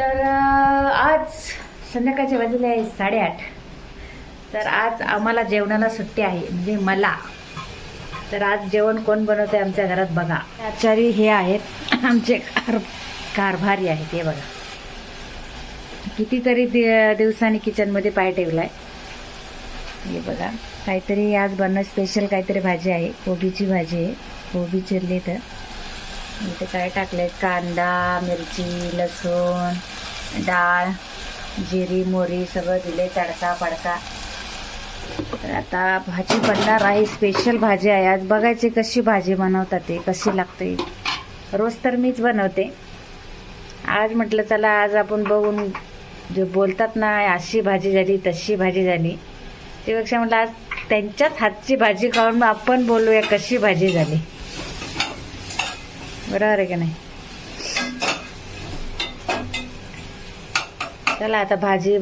तर आज संध्याकाळचे वाजले आहे साडेआठ. तर आज आम्हाला जेवणाला सुट्टी आहे म्हणजे मला. तर आज जेवण कोण बनवते आमच्या घरात बघा. आचारी हे आहेत आमचे कार कारभारी आहेत हे बघा. कितीतरी दि- दिवसांनी किचनमध्ये पाय ठेवलाय. हे बघा काहीतरी आज बनणं स्पेशल काहीतरी भाजी आहे कोबीची भाजी आहे कोबी चिरली तर. इथे काय टाकले कांदा मिरची लसूण डाळ जिरी मोरी सगळं दिले तडका पडका तर आता भाजी बनणार आहे. स्पेशल भाजी आहे. आज बघायची कशी भाजी बनवतात ते कशी लागते. रोज तर मीच बनवते. आज म्हटलं चला आज आपण बघून जे बोलतात ना अशी भाजी झाली तशी भाजी झाली. त्यापेक्षा म्हटलं आज त्यांच्याच हातची भाजी खाऊन आपण बोलूया कशी भाजी झाली. बरोबर आहे का नाही? चला आता भाजी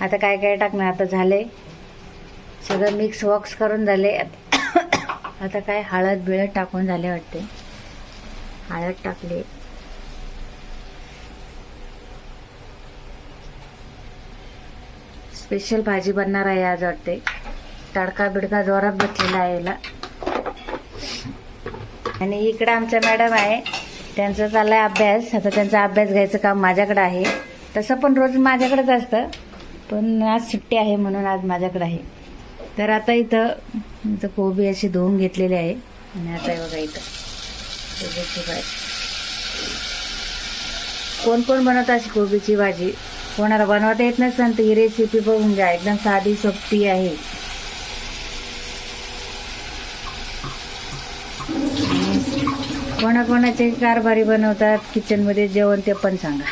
आता काय काय टाकणार? आता झाले. सगळं मिक्स वॉक्स करून झाले. आता काय हळद बिळद टाकून झाले वाटते. हळद टाकली. स्पेशल भाजी बनणार आहे आज वाटते. तडका बिडका जोरात बसलेला आहे याला. आणि इकडं आमच्या मॅडम आहे. त्यांचा चाललाय अभ्यास. आता त्यांचा अभ्यास घ्यायचं काम माझ्याकडे आहे. तसं पण रोज माझ्याकडेच असतं. पण आज सुट्टी आहे म्हणून आज माझ्याकडे आहे. तर आता इथं इथं कोबी अशी धुवून घेतलेली आहे. आणि आता बघा इथं. कोबीची भाजी कोण कोण बनवतं अशी कोबीची भाजी? कोणाला बनवता येत नसेल तर ही रेसिपी बघून घ्या. एकदम साधी सोपी आहे. कोणाकोणाचे कारभारी बनवतात? किचनमध्ये जेवण ते पण सांगा.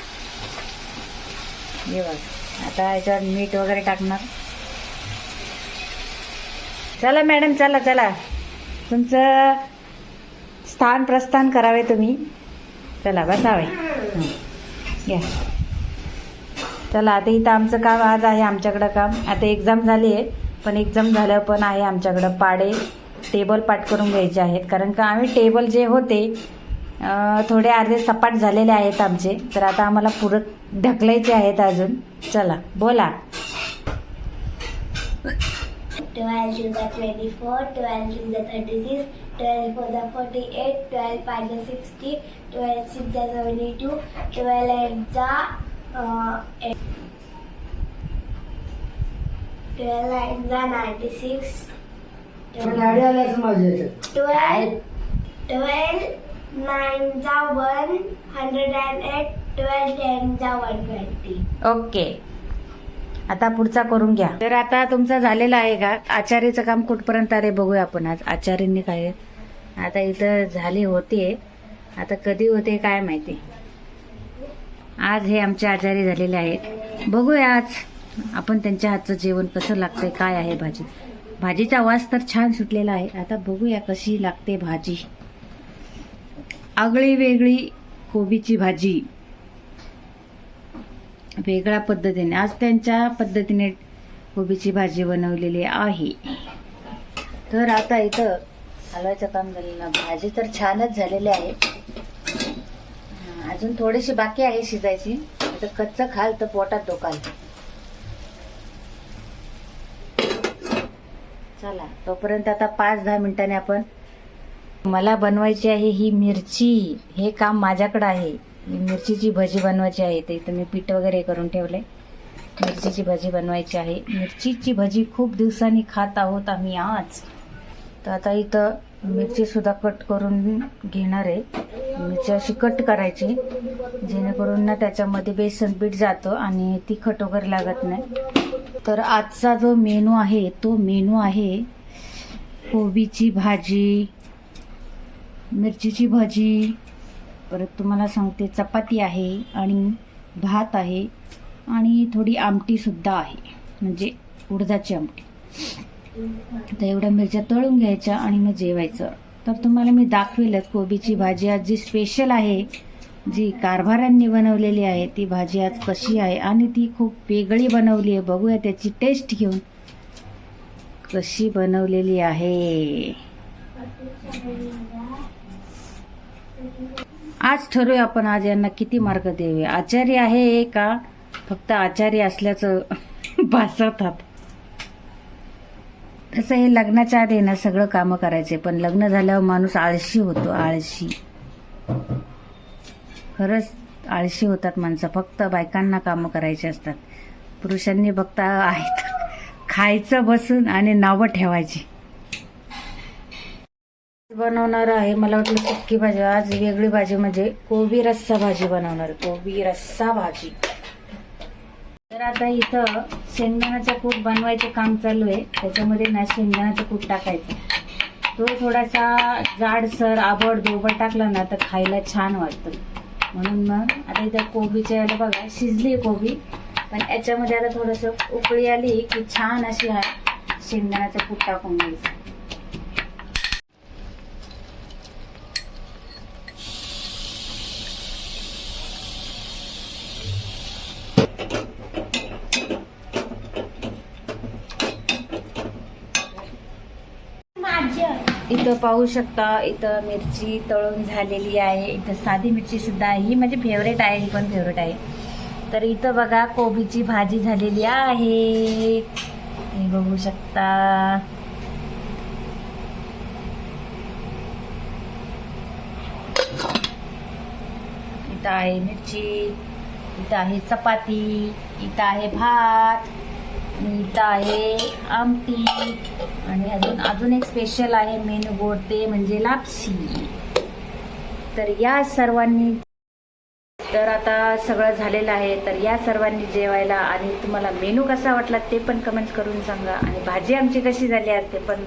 हे आता याच्यावर मीठ वगैरे टाकणार. चला मॅडम चला चला. तुमचं स्थान प्रस्थान करावे तुम्ही. चला बसावे. घ्या. या चला आता इथं आमचं काम आज आहे आमच्याकडं काम. आता एक्झाम झाली आहे पण एक्झाम झालं पण आहे आमच्याकडं पाडे. टेबल पाठ करून घ्यायचे आहेत. कारण का आम्ही टेबल जे होते थोडे अर्धे सपाट झालेले आहेत आमचे. तर आता आम्हाला पुरत ढकलायचे आहेत अजून. चला बोला. 12 to the 24, 12 to the 36, 12 for the 48, 12 5 the 60, 12 6 the 72, 12 8 the uh, eight- 12 9 the 96, 12 गाडी आल्याच माझ्या याच्यात. 12 12 9 the 108, 12 10 the 120. ओके. आता पुढचा करून घ्या. तर आता तुमचा झालेला आहे का? आचार्याचं काम कुठपर्यंत आले बघूया आपण आज. आचार्यांनी काय आता इथं झाली होते. आता कधी होते काय माहिती? आज हे आमचे आचार्य झालेले आहेत. बघूया आज आपण त्यांच्या हातचं जेवण कसं लागतंय काय आहे भाजी? भाजीचा वास तर छान सुटलेला आहे. आता बघूया कशी लागते भाजी. आगळी वेगळी कोबीची भाजी. वेगळ्या पद्धतीने. आज त्यांच्या पद्धतीने कोबीची भाजी बनवलेली आहे. तर आता इथं हलवायचं काम झालेलं. भाजी तर छानच झालेली आहे. अजून थोडीशी बाकी आहे शिजायची. आता कच्चं खाल तर पोटात दुखाल. चला. तोपर्यंत आता पाच दहा मिनिटांनी आपण मला बनवायची आहे ही मिरची. हे काम माझ्याकडे आहे. ही मिरचीची भजी बनवायची आहे. ते इथं मी पीठ वगैरे करून ठेवले. मिरचीची भजी बनवायची आहे. मिरचीची भजी खूप दिवसांनी खात आहोत आम्ही आज. तर आता इथं मिरची सुद्धा कट करून घेणार आहे. मिरची अशी कट करायची जेणेकरून ना त्याच्यामध्ये बेसन पीठ जातं आणि तिखट वगैरे लागत नाही. तर आजचा जो मेनू आहे तो मेनू आहे कोबीची भाजी मिरचीची भाजी परत तुम्हाला सांगते चपाती आहे आणि भात आहे आणि थोडी आमटीसुद्धा आहे म्हणजे उडदाची आमटी. तर एवढ्या मिरच्या तळून घ्यायच्या आणि मग जेवायचं. तर तुम्हाला मी दाखवेलच कोबीची भाजी आज जी स्पेशल आहे जी कारभाऱ्यांनी बनवलेली आहे ती भाजी आज कशी आहे आणि ती खूप वेगळी बनवली आहे. बघूया त्याची टेस्ट घेऊन. कशी बनवलेली आहे. आज ठरवूया आपण आज यांना किती मार्क देऊया आचार्य आहे का? फक्त आचार्य असल्याचं भासवतात. तसं हे लग्नाच्या आधी ना सगळं कामं करायचे. पण लग्न झाल्यावर माणूस आळशी होतो आळशी. खरंच आळशी होतात माणसं. फक्त बायकांना कामं करायची असतात. पुरुषांनी बघता आहेत खायचं बसून आणि नावं ठेवायची. बनवणार आहे. मला वाटलं चक्की भाजी. आज वेगळी भाजी म्हणजे कोबी रस्सा भाजी बनवणार कोबी रस्सा भाजी. तर आता इथं शेंगदाण्याचा कूट बनवायचं काम चालू आहे. त्याच्यामध्ये ना शेंगदाण्याचा कूट टाकायचं. तो थोडासा जाडसर आबड दोबड टाकला ना तर खायला छान वाटतं. म्हणून मग आता इथं कोबीच्या याला बघा शिजली कोबी. पण याच्यामध्ये आता थोडंसं उकळी आली की छान अशी हा शेंगदाण्याचा कूट टाकून घ्यायचं माझं इथं पाहू शकता इथं मिरची तळून झालेली आहे इथं साधी मिरची सुद्धा आहे. ही माझी फेवरेट आहे ही पण फेवरेट आहे. तर इथं बघा कोबीची भाजी झालेली आहे. बघू शकता. इथं आहे मिरची इथं आहे चपाती इथं आहे भात. इथं आहे आमटी आणि अजून अजून एक स्पेशल आहे मेनू बोर्ड ते म्हणजे लापशी. तर या सर्वांनी तर आता सगळं झालेलं आहे. तर या सर्वांनी जेवायला आणि तुम्हाला मेनू कसा वाटला ते पण कमेंट्स करून सांगा. आणि भाजी आमची कशी झाली असते पण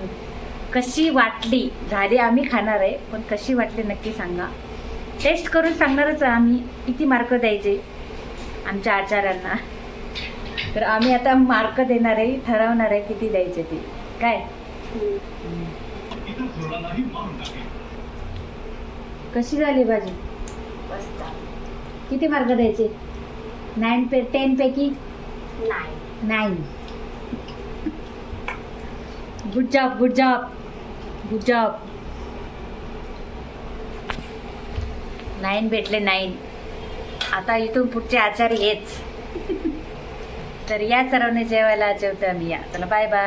कशी वाटली? झाली आम्ही खाणार आहे पण कशी वाटली नक्की सांगा. टेस्ट करून सांगणारच आम्ही. किती मार्क द्यायचे? आमच्या आचारांना तर आम्ही आता मार्क देणार आहे ठरवणार आहे किती द्यायचे ते. काय? कशी झाली भाजी? किती मार्क द्यायचे? नाईन पे टेन पैकी? Nine good job good job good job nine भेटले नाईन आता इथून पुढचे आचार्य हेच. तर या सर्वांनी जेवायला जेवतो आम्ही या. चला बाय बाय